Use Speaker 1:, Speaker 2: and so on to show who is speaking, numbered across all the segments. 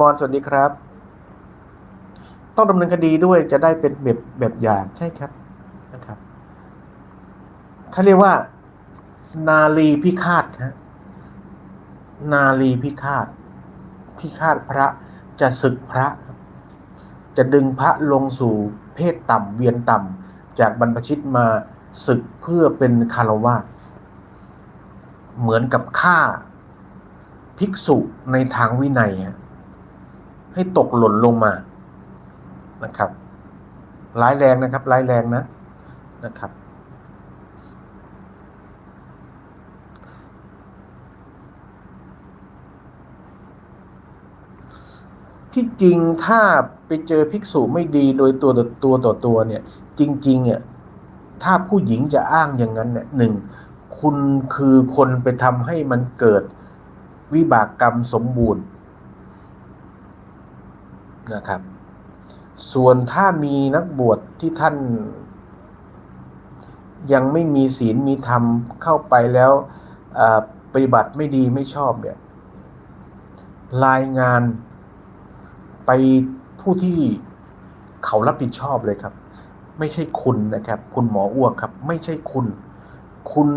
Speaker 1: มอนสวัสดีครับ ต้องดำเนินคดีด้วยจะได้เป็นแบบแบบอย่างใช่ครับนะครับเขาเรียกว่า นาลีพิฆาตฮะนาลีพิฆาต พิฆาตพระจะศึกพระ จะดึงพระลงสู่เพศต่ำเวียนต่ำจากบรรพชิตมาศึกเพื่อเป็นคารวะเหมือนกับฆ่า ภิกษุในทางวินัยฮะ ให้ตกหล่นลงมานะครับ ร้ายแรงนะครับ ร้ายแรงนะนะครับ ที่จริงถ้าไปเจอภิกษุไม่ดีโดยตัวต่อตัวต่อตัวเนี่ย จริง ๆ เนี่ย ถ้าผู้หญิงจะอ้างอย่างนั้นเนี่ยหนึ่งคุณคือคนไปทำให้มันเกิดวิบากกรรมสมบูรณ์ นะครับ ส่วนถ้ามีนักบวชที่ท่าน ยังไม่มีศีลมีธรรมเข้าไปแล้วปฏิบัติไม่ดีไม่ชอบเนี่ยรายงานไปผู้ที่เขารับผิดชอบเลยครับ ไม่ใช่คุณนะครับ คุณหมออ้วกครับ ไม่ใช่คุณ คุณ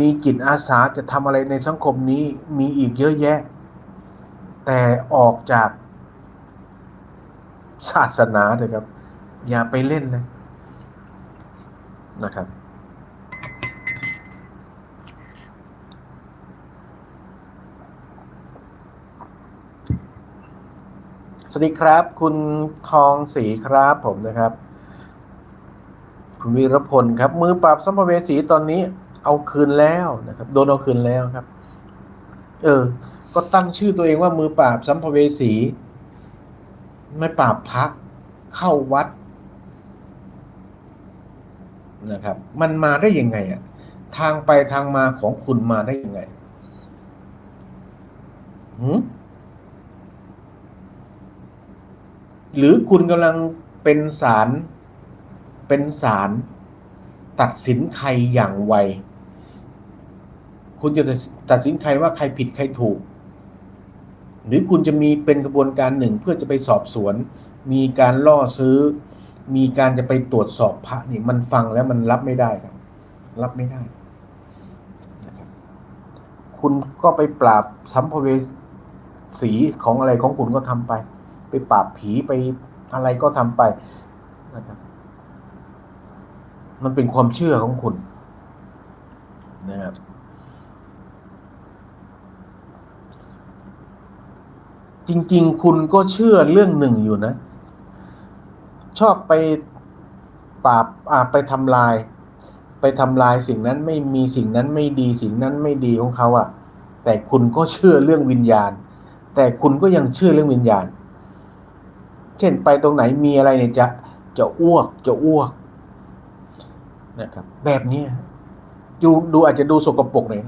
Speaker 1: มีจิตอาสาจะทำอะไรในสังคมนี้มีอีกเยอะแยะ แต่ออกจากศาสนาเถอะครับ อย่าไปเล่นเลยนะครับ สวัสดีครับ คุณทองศรีครับผมนะครับ คุณวีรพลครับ มือปราบสัมภเวสีตอนนี้เอาคืนแล้วนะครับ โดนเอาคืนแล้วครับ เออ ก็ตั้งชื่อตัวเองว่ามือปราบสัมภเวสี ไม่ปราบพระเข้าวัดนะครับ มันมาได้ยังไงอะทางไปทางมาของคุณมาได้ยังไงหืหรือคุณกำลังเป็นศาลเป็นศาลตัดสินใครอย่างไว คุณจะตัดสินใครว่าใครผิดใครถูก หรือคุณจะมีเป็นกระบวนการหนึ่งเพื่อจะไปสอบสวน มีการล่อซื้อ มีการจะไปตรวจสอบพระนี่มันฟังแล้วมันรับไม่ได้ครับ รับไม่ได้นะครับคุณก็ไปปราบสัมภเวสีของอะไรของคุณก็ทำไป ไปปราบผีไปอะไรก็ทำไปนะครับ มันเป็นความเชื่อของคุณนะครับ จริง ๆ คุณก็เชื่อเรื่องหนึ่งอยู่นะ ชอบไปปราบอาไปทำลาย ไปทำลายสิ่งนั้นไม่มีสิ่งนั้นไม่ดีสิ่งนั้นไม่ดีของเขาอะแต่คุณก็เชื่อเรื่องวิญญาณ แต่คุณก็ยังเชื่อเรื่องวิญญาณ เช่นไปตรงไหนมีอะไรเนี่ยจะจะอ้วกจะอ้วกนะครับแบบนี้ดูดูอาจจะดูสกปรกหน่อย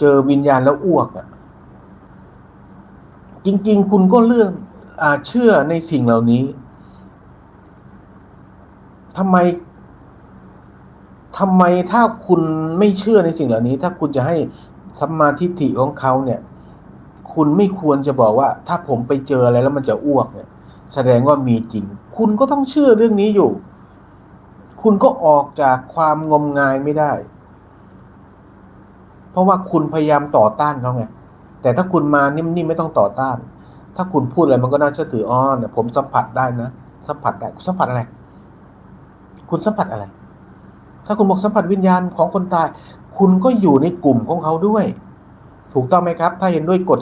Speaker 1: เจอวิญญาณแล้วอ้วกอะ จริง ๆ คุณก็เรื่องอาเชื่อในสิ่งเหล่านี้ทำไมทำไมถ้าคุณไม่เชื่อในสิ่งเหล่านี้ ถ้าคุณจะให้สัมมาทิฏฐิของเขาเนี่ย คุณไม่ควรจะบอกว่า ถ้าผมไปเจออะไรแล้วมันจะอ้วกเนี่ย แสดงว่ามีจริง คุณก็ต้องเชื่อเรื่องนี้อยู่ คุณก็ออกจากความงมงายไม่ได้ เพราะว่าคุณพยายามต่อต้านเขาไง แต่ถ้าคุณมานิ่มๆไม่ต้องต่อต้าน ถ้าคุณพูดอะไรมันก็น่าเชื่อถืออ้อเนี่ยผมสัมผัสได้นะสัมผัสได้คุณสัมผัสอะไร คุณสัมผัสอะไร ถ้าคุณบอกสัมผัสวิญญาณของคนตาย คุณก็อยู่ในกลุ่มของเขาด้วย ถูกต้องไหมครับ ถ้าเห็นด้วยกฎ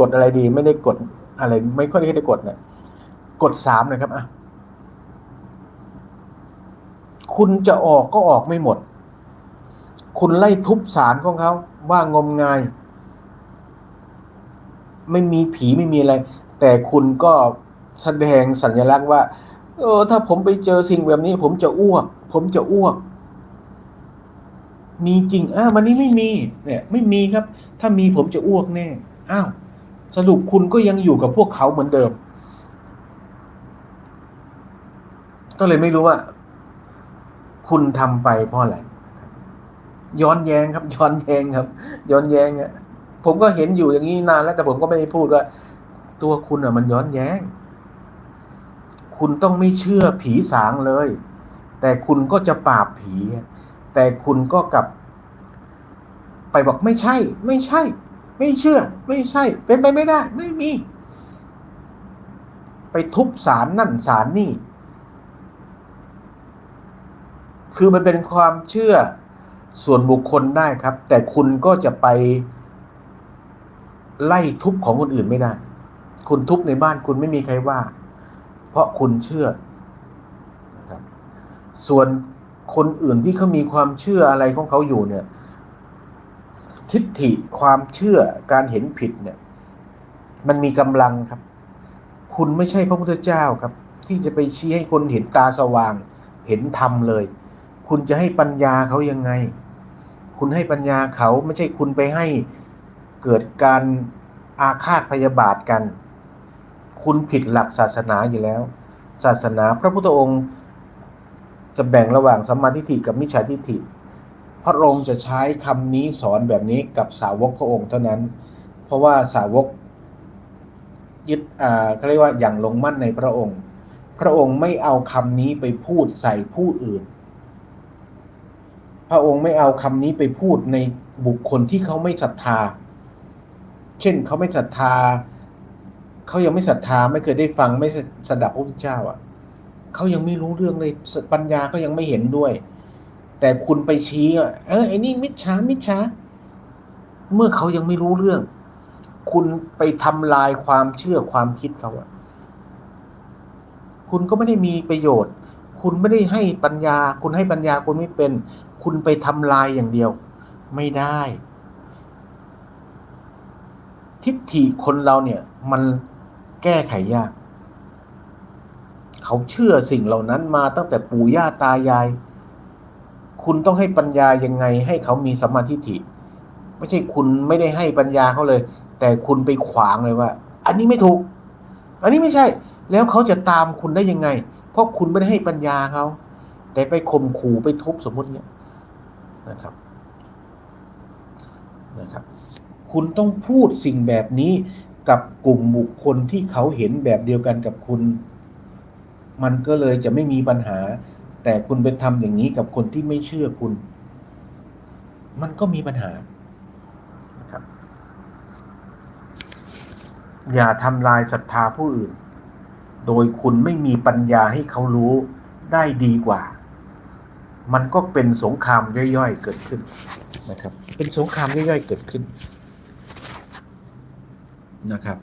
Speaker 1: กฎอะไรดี ไม่ได้กฎอะไร ไม่ค่อยได้กฎเนี่ยกฎสามนะครับอะคุณจะออกก็ออกไม่หมด คุณไล่ทุบสารของเขา ว่างมงาย ไม่มีผีไม่มีอะไร แต่คุณก็แสดงสัญลักษณ์ว่า เออ ถ้าผมไปเจอสิ่งแบบนี้ ผมจะอ้วก ผมจะอ้วก มีจริง อ้าววันนี้ไม่มี เนี่ย ไม่มีครับ ถ้ามีผมจะอ้วกแน่ อ้าว สรุปคุณก็ยังอยู่กับพวกเขาเหมือนเดิม ก็เลยไม่รู้ว่า คุณทำไปเพราะอะไร ย้อนแย้งครับ ย้อนแย้งครับ ย้อนแย้งอะผมก็เห็นอยู่อย่างนี้นานแล้ว แต่ผมก็ไม่ได้พูดว่า ตัวคุณอะ มันย้อนแย้ง คุณต้องไม่เชื่อผีสางเลย แต่คุณก็จะปราบผี แต่คุณก็กลับ ไปบอกไม่ใช่ ไม่ใช่ ไม่เชื่อ ไม่ใช่ เป็นไปไม่ได้ ไม่มี ไปทุบสารนั่นสารนี่ คือมันเป็นความเชื่อ ส่วนบุคคลได้ครับ แต่คุณก็จะไปไล่ทุบของคนอื่นไม่ได้ คุณทุบในบ้านคุณไม่มีใครว่า เพราะคุณเชื่อนะครับส่วนคนอื่นที่เขามีความเชื่ออะไรของเขาอยู่เนี่ย ทิฏฐิความเชื่อการเห็นผิดเนี่ย มันมีกำลังครับ คุณไม่ใช่พระพุทธเจ้าครับ ที่จะไปชี้ให้คนเห็นตาสว่าง เห็นธรรมเลย คุณจะให้ปัญญาเขายังไง คุณให้ปัญญาเขาไม่ใช่คุณไปให้เกิดการอาฆาตพยาบาทกัน คุณผิดหลักศาสนาอยู่แล้ว ศาสนาพระพุทธองค์จะแบ่งระหว่างสัมมาทิฏฐิกับมิจฉาทิฏฐิ พระองค์จะใช้คำนี้สอนแบบนี้กับสาวกพระองค์เท่านั้น เพราะว่าสาวกยึดอ่าเขาเรียกว่าอย่างลงมั่นในพระองค์ พระองค์ไม่เอาคำนี้ไปพูดใส่ผู้อื่น พระองค์ไม่เอาคำนี้ไปพูดในบุคคลที่เขาไม่ศรัทธา เช่นเขาไม่ศรัทธา เขายังไม่ศรัทธาไม่เคยได้ฟังไม่สดับพระพุทธเจ้า อะเขายังไม่รู้เรื่องเลยปัญญาก็ยังไม่เห็นด้วย แต่คุณไปชี้อะเออไอ้นี่มิจฉามิจฉาเมื่อเขายังไม่รู้เรื่อง คุณไปทำลายความเชื่อความคิดเขาอะคุณก็ไม่ได้มีประโยชน์ คุณไม่ได้ให้ปัญญา คุณให้ปัญญาคุณไม่เป็น คุณไปทำลายอย่างเดียว ไม่ได้ ทิฏฐิคนเราเนี่ย มันแก้ไขยาก เขาเชื่อสิ่งเหล่านั้นมาตั้งแต่ปู่ย่าตายาย คุณต้องให้ปัญญายังไง ให้เขามีสัมมาทิฏฐิ ไม่ใช่คุณไม่ได้ให้ปัญญาเขาเลย แต่คุณไปขวางเลยว่า อันนี้ไม่ถูก อันนี้ไม่ใช่ แล้วเขาจะตามคุณได้ยังไง เพราะคุณไม่ได้ให้ปัญญาเขาแต่ไปข่มขู่ไปทุบสมมติเนี่ย นะครับนะครับ คุณต้องพูดสิ่งแบบนี้กับกลุ่มบุคคลที่เขาเห็นแบบเดียวกันกับคุณ มันก็เลยจะไม่มีปัญหา แต่คุณไปทำอย่างนี้กับคนที่ไม่เชื่อคุณ มันก็มีปัญหานะครับ อย่าทำลายศรัทธาผู้อื่น โดยคุณไม่มีปัญญาให้เขารู้ได้ดีกว่า มันก็เป็นสงครามย่อยๆเกิดขึ้นนะครับ เป็นสงครามย่อยๆเกิดขึ้นนะครับ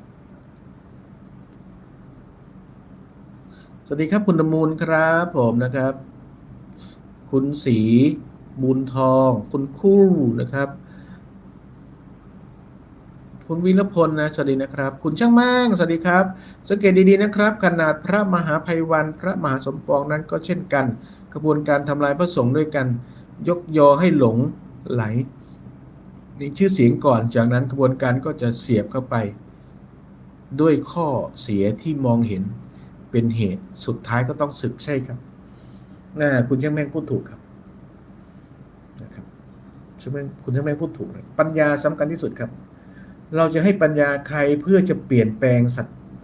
Speaker 1: สวัสดีครับคุณตมูลครับผมนะครับ คุณสีมูลทอง คุณคู่นะครับ คุณวิรพลนะสวัสดีนะครับ คุณช่างแม่งสวัสดีครับ สังเกตดีๆนะครับ ขนาดพระมหาภัยวันพระมหาสมปองนั้นก็เช่นกันกระบวนการทำลายพระสงฆ์ด้วยกัน ยกยอให้หลงไหลในชื่อเสียงก่อนจากนั้นกระบวนการก็จะเสียบเข้าไป ด้วยข้อเสียที่มองเห็นเป็นเหตุสุดท้ายก็ต้องสึกใช่ครับนะคุณช่างแม่งพูดถูกครับนะครับช่างแม่งคุณช่างแม่งพูดถูกนะปัญญาสำคัญที่สุดครับ เราจะให้ปัญญาใครเพื่อจะเปลี่ยนแปลง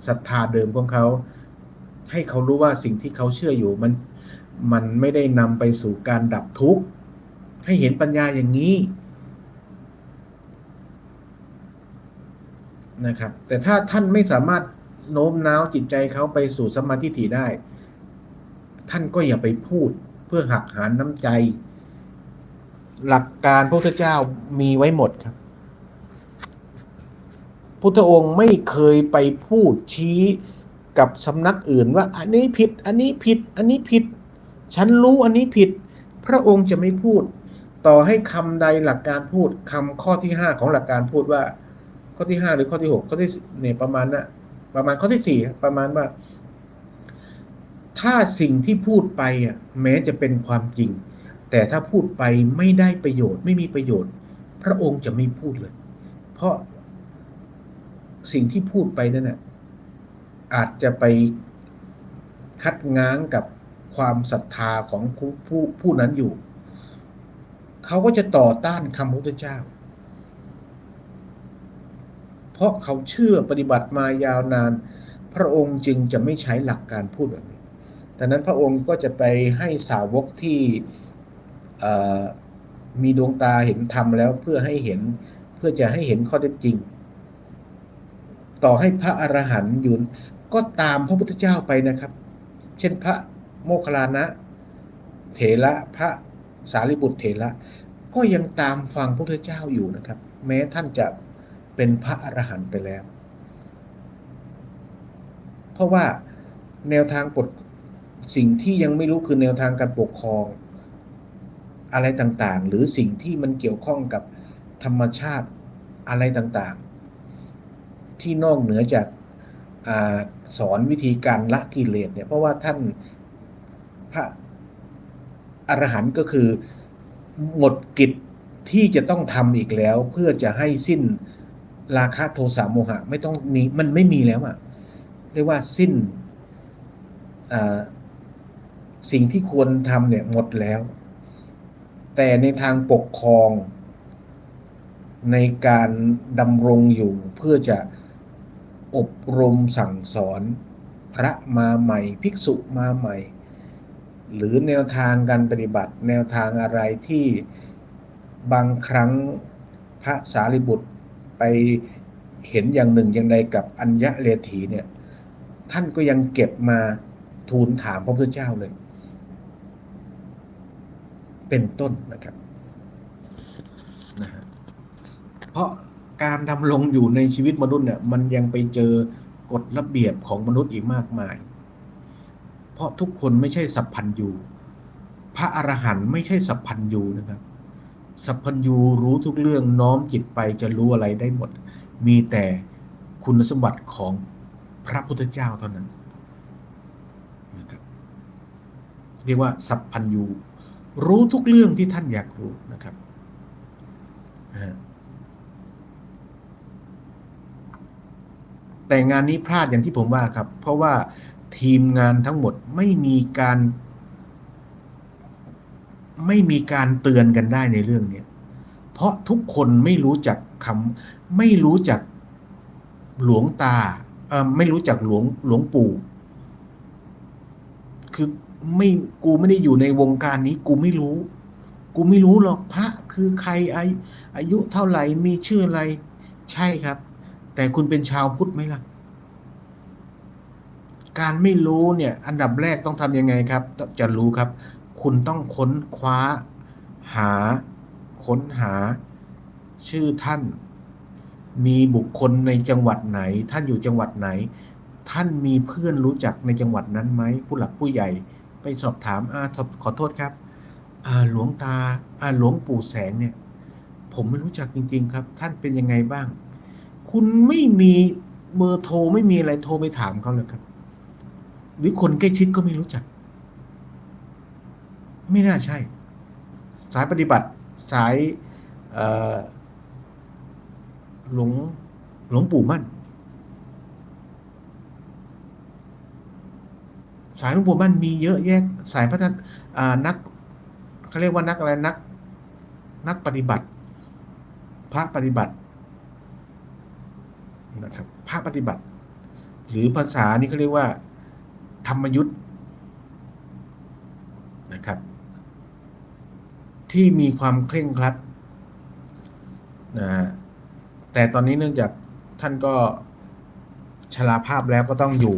Speaker 1: ศรัทธาเดิมของเขา ให้เขารู้ว่าสิ่งที่เขาเชื่ออยู่มันมันไม่ได้นำไปสู่การดับทุกข์ ให้เห็นปัญญาอย่างนี้นะครับแต่ถ้าท่านไม่สามารถโน้มน้าวจิตใจเขาไปสู่สมาธิถี่ได้ ท่านก็อย่าไปพูดเพื่อหักหานน้ำใจ หลักการพระพุทธเจ้ามีไว้หมดครับ พุทธองค์ไม่เคยไปพูดชี้กับสำนักอื่นว่าอันนี้ผิด อันนี้ผิด อันนี้ผิด ฉันรู้อันนี้ผิด พระองค์จะไม่พูด ต่อให้คำใดหลักการพูดคำข้อที่ห้าของหลักการพูดว่า ข้อที่ห้าหรือข้อที่หกข้อที่เนี่ยประมาณน่ะประมาณข้อที่สี่ประมาณว่า ถ้าสิ่งที่พูดไปอะแม้จะเป็นความจริง แต่ถ้าพูดไปไม่ได้ประโยชน์ไม่มีประโยชน์ พระองค์จะไม่พูดเลย เพราะ สิ่งที่พูดไปนั่นน่ะอาจจะไปคัดง้างกับความศรัทธาของผู้ผู้ผู้นั้นอยู่ เขาก็จะต่อต้านคำพระพุทธเจ้า เพราะเขาเชื่อปฏิบัติมายาวนาน พระองค์จึงจะไม่ใช้หลักการพูดแบบนี้ดังนั้นพระองค์ก็จะไปให้สาวกที่มีดวงตาเห็นธรรมแล้วเพื่อให้เห็นเพื่อจะให้เห็นข้อเท็จจริง ต่อให้พระอรหันต์อยู่ก็ตามพระพุทธเจ้าไปนะครับ เช่นพระโมคคัลลานะเถระพระสารีบุตรเถระก็ยังตามฟังพระพุทธเจ้าอยู่นะครับ แม้ท่านจะเป็นพระอรหันต์ไปแล้ว เพราะว่าแนวทางปกสิ่งที่ยังไม่รู้คือแนวทางการปกครอง อะไรต่างๆ หรือสิ่งที่มันเกี่ยวข้องกับธรรมชาติอะไรต่างๆ ที่นอกเหนือจากอาสอนวิธีการละกิเลสเนี่ยเพราะว่าท่านพระอรหันต์ก็คือหมดกิจที่จะต้องทำอีกแล้ว เพื่อจะให้สิ้นราคะโทสะโมหะไม่ต้องมีมันไม่มีแล้วอะเรียกว่าสิ้นสิ่งที่ควรทำเนี่ยหมดแล้ว แต่ในทางปกครองในการดำรงอยู่เพื่อจะ อบรมสั่งสอน พระมาใหม่ ภิกษุมาใหม่ หรือแนวทางการปฏิบัติ แนวทางอะไรที่บางครั้งพระสารีบุตรไปเห็นอย่างหนึ่งอย่างใดกับอัญญะเลถีเนี่ย ท่านก็ยังเก็บมาทูลถามพระพุทธเจ้าเลย เป็นต้นนะครับนะฮะเพราะ การดำรงอยู่ในชีวิตมนุษย์เนี่ยมันยังไปเจอกฎระเบียบของมนุษย์อีกมากมาย เพราะทุกคนไม่ใช่สัพพัญญูพระอรหันต์ไม่ใช่สัพพัญญูนะครับ สัพพัญญูรู้ทุกเรื่องน้อมจิตไปจะรู้อะไรได้หมด มีแต่คุณสมบัติของพระพุทธเจ้าเท่านั้นนะครับเรียกว่าสัพพัญญูรู้ทุกเรื่องที่ท่านอยากรู้นะครับ แต่งานนี้พลาดอย่างที่ผมว่าครับ เพราะว่าทีมงานทั้งหมดไม่มีการ ไม่มีการเตือนกันได้ในเรื่องนี้เพราะทุกคนไม่รู้จักคำไม่รู้จักหลวงตาเออไม่รู้จักหลวงหลวงปู่ คือไม่กูไม่ได้อยู่ในวงการนี้ กูไม่รู้ กูไม่รู้หรอกพระคือใครอายุอายุเท่าไหร่มีชื่ออะไร ใช่ครับ แต่คุณเป็นชาวพุทธไหมล่ะ การไม่รู้เนี่ย อันดับแรกต้องทำยังไงครับ จะรู้ครับ คุณต้องค้นคว้า หา ค้นหา ชื่อท่าน มีบุคคลในจังหวัดไหน ท่านอยู่จังหวัดไหน ท่านมีเพื่อนรู้จักในจังหวัดนั้นไหมผู้หลักผู้ใหญ่ ไปสอบถามอาขอโทษครับหลวงตาหลวงปู่แสงเนี่ย ผมไม่รู้จักจริง ๆ ครับ ท่านเป็นยังไงบ้าง คุณไม่มีเบอร์โทรไม่มีอะไรโทรไปถามเขาเลยครับ หรือคนใกล้ชิดก็ไม่รู้จัก ไม่น่าใช่ สายปฏิบัติสายหลวงหลวงปู่มั่น สายหลวงปู่มั่นมีเยอะแยะสายพระท่านนักเขาเรียกว่านักอะไรนัก นักปฏิบัติ พระปฏิบัติ นะครับพระปฏิบัติ หรือภาษานี้เขาเรียกว่า ธรรมยุทธ์นะครับ ที่มีความเคร่งครัดนะแต่ตอนนี้เนื่องจากท่านก็ชราภาพแล้วก็ต้องอยู่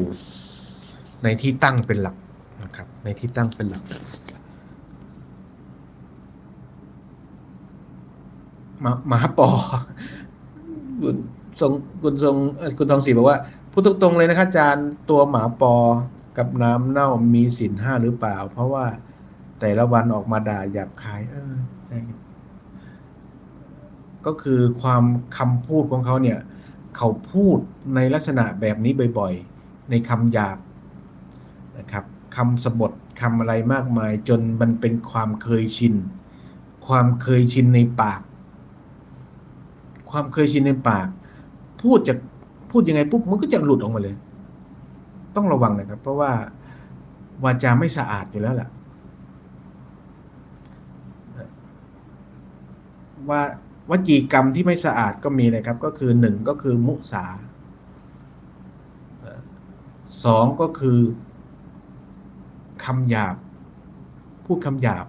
Speaker 1: ในที่ตั้งเป็นหลักนะครับ ในที่ตั้งเป็นหลัก มามาปอคุณ ทรงคุณทรงคุณทองศรีบอกว่าพูดตรงๆเลยนะครับอาจารย์ตัวหมาปอกับน้ำเน่ามีสินห้าหรือเปล่า เพราะว่าแต่ละวันออกมาด่าหยาบคาย เออใช่ก็คือความคำพูดของเขาเนี่ย เขาพูดในลักษณะแบบนี้บ่อยๆ ในคำหยาบนะครับคำสบทคำอะไรมากมาย จนมันเป็นความเคยชิน ความเคยชินในปาก ความเคยชินในปาก พูดจะพูดยังไงปุ๊บมันก็จะหลุดออกมาเลย ต้องระวังนะครับ เพราะว่าวาจาไม่สะอาดอยู่แล้วแหละว่าวจีกรรมที่ไม่สะอาดก็มีนะครับ ก็คือหนึ่งก็คือมุสาสองก็คือคำหยาบ พูดคำหยาบ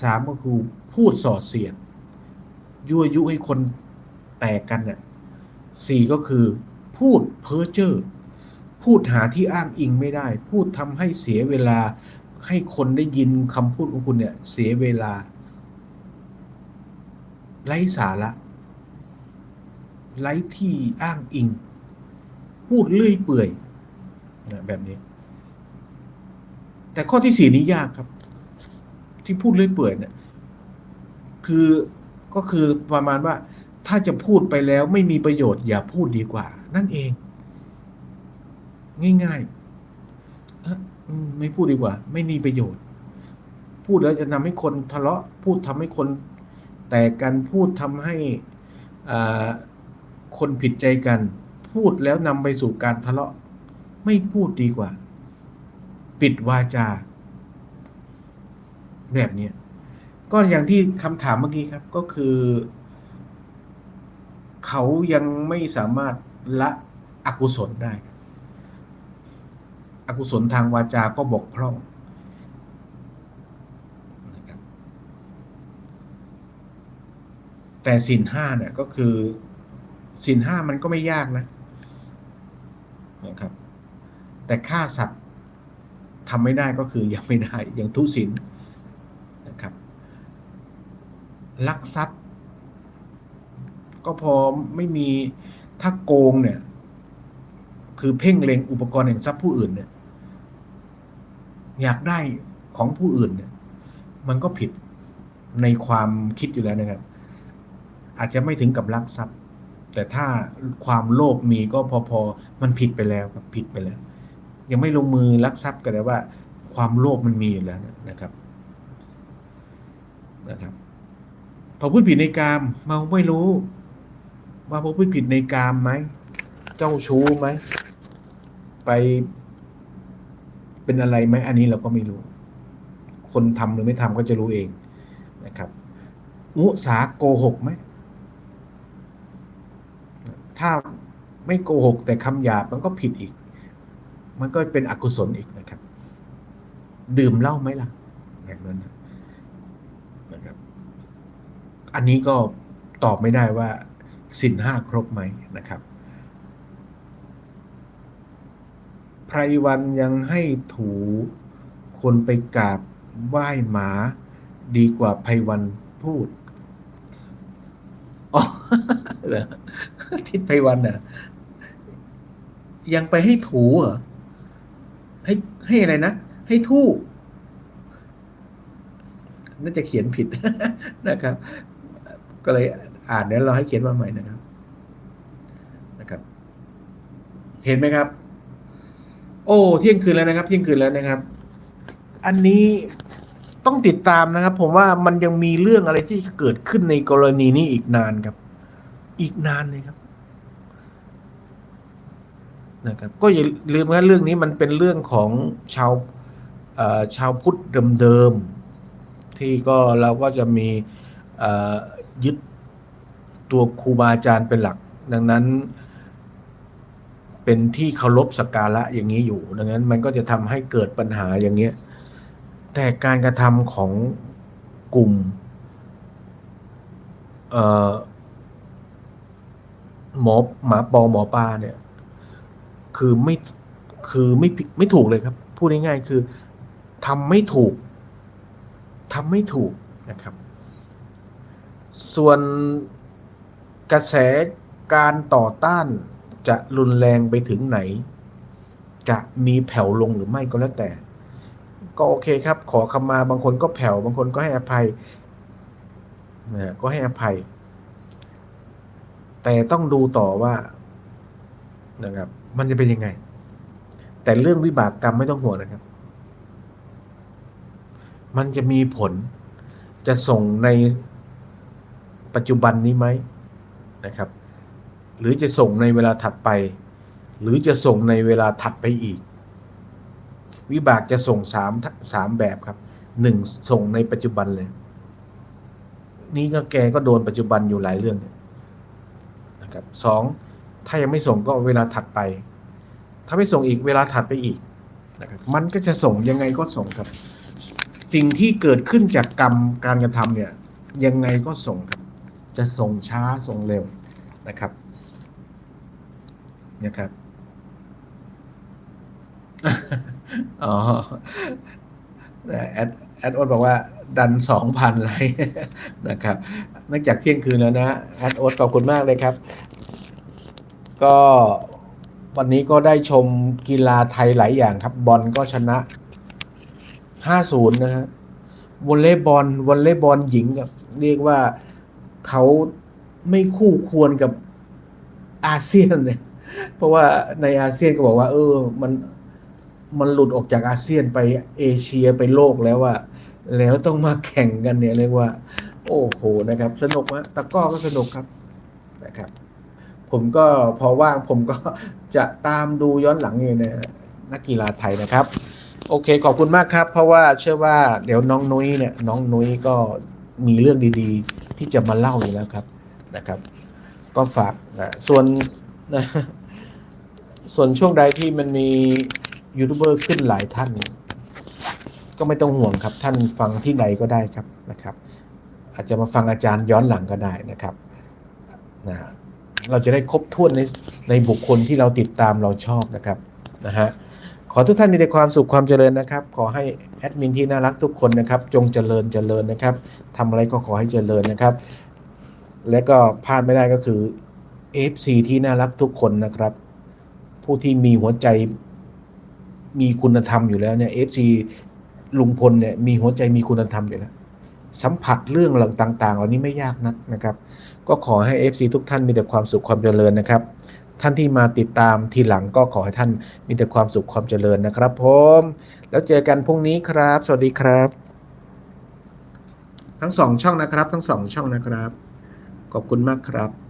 Speaker 1: สามก็คือพูดส่อเสียด ยั่วยุให้คนแตกกันเนี่ย 4 ก็คือ พูดเพ้อเจ้อพูดหาที่อ้างอิงไม่ได้ พูดทำให้เสียเวลาให้คนได้ยินคำพูดของคุณเนี่ย เสียเวลา ไร้สาระ ไร้ที่อ้างอิง พูดเลื่อยเปื่อยแบบนี้ แต่ข้อที่สี่นี้ยากครับ ที่พูดเลื่อยเปื่อยเนี่ย คือก็คือประมาณว่า ถ้าจะพูดไปแล้วไม่มีประโยชน์อย่าพูดดีกว่า นั่นเอง ง่ายๆไม่พูดดีกว่า ไม่มีประโยชน์ พูดแล้วจะทำให้คนทะเลาะพูดทำให้คน แตกกันพูดทำให้คนผิดใจกัน พูดแล้วนำไปสู่การทะเลาะ ไม่พูดดีกว่า ปิดวาจา แบบนี้ก็อย่างที่คำถามเมื่อกี้ครับ ก็คือ เขายังไม่สามารถละอกุศลได้ครับอกุศลทางวาจาก็บกพร่องนะครับแต่สินห้าเนี่ยก็คือสินห้ามันก็ไม่ยากนะนะครับ แต่ฆ่าสัตว์ทำไม่ได้ก็คือยังไม่ได้ย่างทุสินนะครับลักทรัพย์ ก็พอไม่มีถ้าโกงเนี่ย คือเพ่งเล็งอุปกรณ์แห่งทรัพย์ผู้อื่นเนี่ย อยากได้ของผู้อื่นเนี่ย มันก็ผิดในความคิดอยู่แล้วนะครับ อาจจะไม่ถึงกับลักทรัพย์ แต่ถ้าความโลภมีก็พอๆมันผิดไปแล้วครับผิดไปแล้ว ยังไม่ลงมือลักทรัพย์ก็แต่ว่า ความโลภมันมีอยู่แล้วนะครับนะครับพอพูดผิดในกามเราไม่รู้ ว่าพอพูดผิดในกามไหม เจ้าชู้ไหม ไปเป็นอะไรไหม อันนี้เราก็ไม่รู้ คนทำหรือไม่ทำก็จะรู้เองนะครับ มุสาโกหกไหม ถ้าไม่โกหก แต่คำหยาบมันก็ผิดอีก มันก็เป็นอกุศลอีกนะครับ ดื่มเหล้าไหมล่ะแบบนั้นนะนะครับ อันนี้ก็ตอบไม่ได้ว่า สินห้าครบไหมนะครับไพรวันยังให้ถูคนไปกราบไหว้หมาดีกว่าไพรวันพูดอ๋อเหรอทิศไพรวันน่ะ ยังไปให้ถูเหรอให้ให้อะไรนะ ให้ทู่น่าจะเขียนผิดนะครับ ก็เลย อ่านแล้วเราให้เขียนมาใหม่นะครับนะครับ เห็นไหมครับ โอ้เที่ยงคืนแล้วนะครับ เที่ยงคืนแล้วนะครับ อันนี้ต้องติดตามนะครับ ผมว่ามันยังมีเรื่องอะไรที่เกิดขึ้นในกรณีนี้อีกนานครับ อีกนานเลยครับนะครับก็อย่าลืมว่าเรื่องนี้มันเป็นเรื่องของชาวชาวพุทธเดิมๆที่ก็เราก็จะมียึด ตัวครูบาอาจารย์เป็นหลัก ดังนั้น เป็นที่เคารพสักการะอย่างนี้อยู่ ดังนั้นมันก็จะทำให้เกิดปัญหาอย่างเงี้ยแต่การกระทำของกลุ่มหมอหมาปอหมอปลาเนี่ย คือไม่คือไม่ไม่ถูกเลยครับ พูดง่ายๆคือทำไม่ถูกทำไม่ถูกนะครับ ส่วน กระแสการต่อต้านจะรุนแรงไปถึงไหน จะมีแผ่วลงหรือไม่ก็แล้วแต่ ก็โอเคครับ ขอคำมาบางคนก็แผ่วบางคนก็ให้อภัยนะก็ให้อภัย แต่ต้องดูต่อว่านะครับ มันจะเป็นยังไง แต่เรื่องวิบากกรรมไม่ต้องห่วงนะครับ มันจะมีผลจะส่งในปัจจุบันนี้ไหม นะครับ หรือจะส่งในเวลาถัดไป หรือจะส่งในเวลาถัดไปอีก วิบากจะส่งสามสามแบบครับหนึ่งส่งในปัจจุบันเลย นี้ก็แกก็โดนปัจจุบันอยู่หลายเรื่องนะครับสองถ้ายังไม่ส่งก็เวลาถัดไป ถ้าไม่ส่งอีกเวลาถัดไปอีกนะครับมันก็จะส่งยังไงก็ส่งครับ สิ่งที่เกิดขึ้นจากกรรมการกระทำเนี่ย ยังไงก็ส่งครับ จะส่งช้าส่งเร็วนะครับนะครับอ๋อแอดแอดโอ๊ตบอกว่าดันสองพันไลค์นะครับเนื่องจากเที่ยงคืนแล้วนะแอดโอ๊ตขอบคุณมากเลยครับ ก็วันนี้ก็ได้ชมกีฬาไทยหลายอย่างครับ บอลก็ชนะ 5-0 นะฮะวอลเลย์บอลวอลเลย์บอลหญิงกับเรียกว่า เขาไม่คู่ควรกับอาเซียนเนี่ย เพราะว่าในอาเซียนก็บอกว่า เออ มันมันหลุดออกจากอาเซียนไปเอเชียไปโลกแล้วว่าแล้วต้องมาแข่งกันเนี่ยเรียกว่า โอ้โหนะครับ สนุกมะตะก้อก็สนุกครับนะครับ ผมก็พอว่างผมก็จะตามดูย้อนหลังอยู่นะนักกีฬาไทยนะครับ โอเคขอบคุณมากครับ เพราะว่าเชื่อว่าเดี๋ยวน้องนุ้ยเนี่ยน้องนุ้ยก็ มีเรื่องดีๆ ที่จะมาเล่าอยู่แล้วครับนะครับ ก็ฝากนะส่วนนะส่วนช่วงใดที่มันมียูทูบเบอร์ขึ้นหลายท่าน ก็ไม่ต้องห่วงครับท่านฟังที่ไหนก็ได้ครับนะครับ อาจจะมาฟังอาจารย์ย้อนหลังก็ได้นะครับนะเราจะได้ครบถ้วนในในบุคคลที่เราติดตามเราชอบนะครับนะฮะ ขอทุกท่านมีแต่ความสุขความเจริญนะครับ ขอให้แอดมินที่น่ารักทุกคนนะครับ จงเจริญเจริญนะครับทำอะไรก็ขอให้เจริญนะครับ และก็พลาดไม่ได้ก็คือ FC ที่น่ารักทุกคนนะครับ ผู้ที่มีหัวใจมีคุณธรรมอยู่แล้วเนี่ย FC ลุงพลเนี่ยมีหัวใจมีคุณธรรมอยู่แล้วสัมผัสเรื่องหล่าต่างๆ เหล่านี้ไม่ยากนักนะครับ ก็ขอให้ FC ทุกท่านมีแต่ความสุขความเจริญนะครับ ท่านที่มาติดตามทีหลังก็ขอให้ท่านมีแต่ความสุขความเจริญนะครับผมแล้วเจอกันพรุ่งนี้ครับ สวัสดีครับ ทั้งสองช่องนะครับ ทั้งสองช่องนะครับ ขอบคุณมากครับ